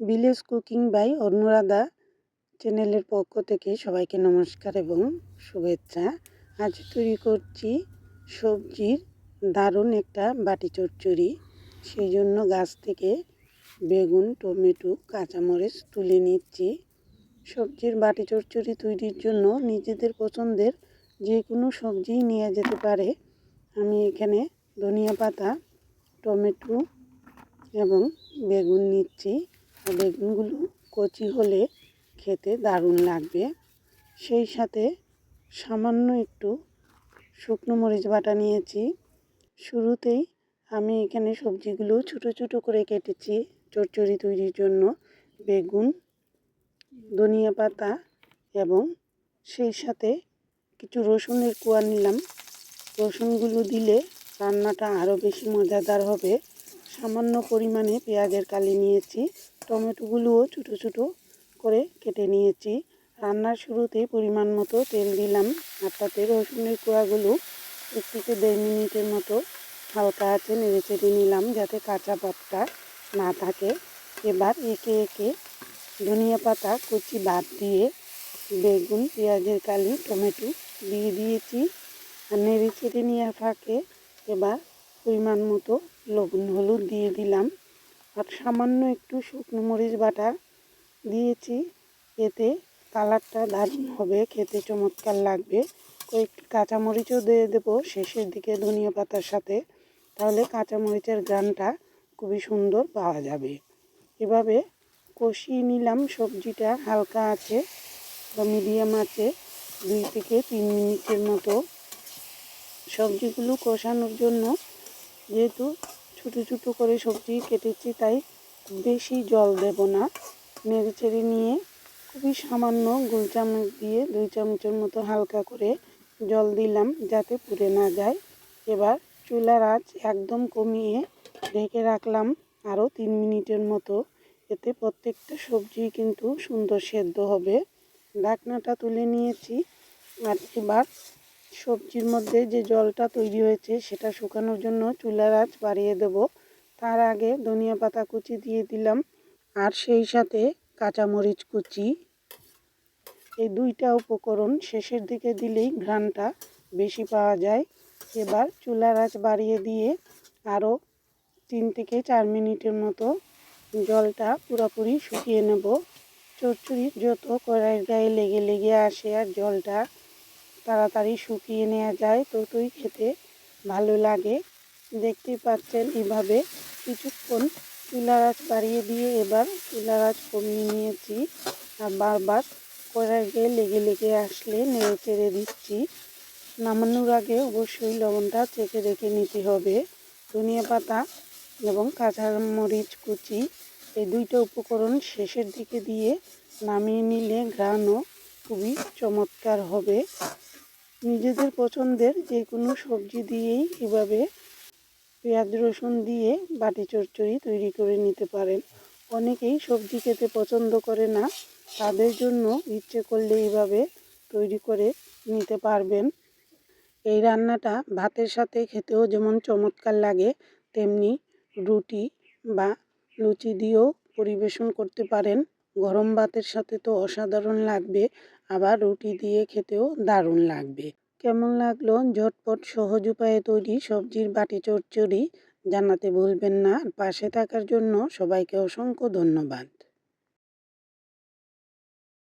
Village cooking by Anuradha চ্যানেলের পক্ষ থেকে সবাইকে নমস্কার এবং শুভেচ্ছা। আজ তৈরি করছি সবজির দারুণ একটা বাটি চচ্চড়ি। সেই জন্য গাছ থেকে বেগুন, টমেটো, কাঁচামরিচ তুলে নিচ্ছি। সবজির বাটি চচ্চড়ি তৈরির জন্য নিজেদের পছন্দের যে কোনো সবজিই নেওয়া যেতে পারে। আমি এখানে ধনিয়া পাতা, টমেটো এবং বেগুন নিচ্ছি। বেগুনগুলো কচি হলে খেতে দারুণ লাগবে। সেই সাথে সামান্য একটু শুকনো মরিচ বাটা নিয়েছি। শুরুতেই আমি এখানে সবজিগুলো ছোট ছোট করে কেটেছি চচ্চড়ি তৈরির জন্য। বেগুন, ধনিয়া পাতা এবং সেই সাথে কিছু রসুনের কোয়া নিলাম। রসুনগুলো দিলে রান্নাটা আরও বেশি মজাদার হবে। সামান্য পরিমাণে পেঁয়াজের কালি নিয়েছি। টমেটোগুলোও ছোটো ছোটো করে কেটে নিয়েছি। রান্নার শুরুতে পরিমাণ মতো তেল দিলাম। আর তাতে রসুনের কোয়াগুলো এক থেকে দেড় মিনিটের মতো হালকা আছে নেড়ে চেড়ে নিলাম যাতে কাঁচা পাতটা না থাকে। এবার একে একে ধনিয়া পাতা, কুচি বাদ দিয়ে বেগুন, পেঁয়াজের কালি, টমেটো দিয়ে দিয়েছি। আর নেড়ে চেড়ে নেওয়ার ফাঁকে এবার পরিমাণ মতো লবণ, হলুদ দিয়ে দিলাম। আর সামান্য একটু শুকনো মরিচ বাটা দিয়েছি। এতে কালারটা দারুণ হবে, খেতে চমৎকার লাগবে। কয়েকটি কাঁচামরিচও দিয়ে দেবো শেষের দিকে ধনিয়া পাতার সাথে। তাহলে কাঁচামরিচের গ্রানটা খুবই সুন্দর পাওয়া যাবে। এভাবে কষিয়ে নিলাম, সবজিটা হালকা আছে বা মিডিয়াম আছে, দুই থেকে তিন মিনিটের মতো। সবজিগুলো কষানোর জন্য যেহেতু ছোটো ছোটো করে সবজি কেটেছি, তাই বেশি জল দেব না। নেড়ে চেড়ে নিয়ে খুবই সামান্য গোল চামচ দিয়ে দুই চামচের মতো হালকা করে জল দিলাম যাতে পুড়ে না যায়। এবার চুলার আঁচ একদম কমিয়ে ঢেকে রাখলাম আরও তিন মিনিটের মতো। এতে প্রত্যেকটা সবজি কিন্তু সুন্দর সেদ্ধ হবে। ঢাকনাটা তুলে নিয়েছি। আর এবার সবজির মধ্যে যে জলটা তৈরি হয়েছে সেটা শুকানোর জন্য চুলার আঁচ বাড়িয়ে দেব। তার আগে ধনিয়া পাতা কুচি দিয়ে দিলাম আর সেই সাথে কাঁচামরিচ কুচি। এই দুইটা উপকরণ শেষের দিকে দিলেই ঘ্রাণটা বেশি পাওয়া যায়। এবার চুলার আঁচ বাড়িয়ে দিয়ে আরও তিন থেকে চার মিনিটের মতো জলটা পুরোপুরি শুকিয়ে নেব। চচ্চড়ি যত কড়াইয়ের গায়ে লেগে লেগে আসে আর জলটা তাড়াতাড়ি শুকিয়ে নেওয়া যায় ততই খেতে ভালো লাগে। দেখতেই পাচ্ছেন এভাবে কিছুক্ষণ চুলার আঁচ বাড়িয়ে দিয়ে এবার চুলার আঁচ কমিয়ে নিয়েছি। আর বারবার কড়াই গিয়ে লেগে লেগে আসলে নেড়ে চেড়ে দিচ্ছি। নামানোর আগে অবশ্যই লবণটা চেখে রেখে নিতে হবে। ধনিয়া পাতা এবং কাঁচা মরিচ কুচি এই দুইটা উপকরণ শেষের দিকে দিয়ে নামিয়ে নিলে ঘ্রাণও খুবই চমৎকার হবে। নিজেদের পছন্দের যে কোনো সবজি দিয়েই এভাবে পেঁয়াজ, রসুন দিয়ে বাটি চচ্চড়ি তৈরি করে নিতে পারেন। অনেকেই সবজি খেতে পছন্দ করে না, তাদের জন্য ইচ্ছে করলে এইভাবে তৈরি করে নিতে পারবেন। এই রান্নাটা ভাতের সাথে খেতেও যেমন চমৎকার লাগে, তেমনি রুটি বা লুচি দিয়েও পরিবেশন করতে পারেন। গরম ভাতের সাথে তো অসাধারণ লাগবে, আবার রুটি দিয়ে খেতেও দারুণ লাগবে। কেমন লাগল? ঝটপট সহজ উপায়ে তৈরি সবজির বাটি চচ্চড়ি জানাতে ভুলবেন না। আর পাশে থাকার জন্য সবাইকে অসংখ্য ধন্যবাদ।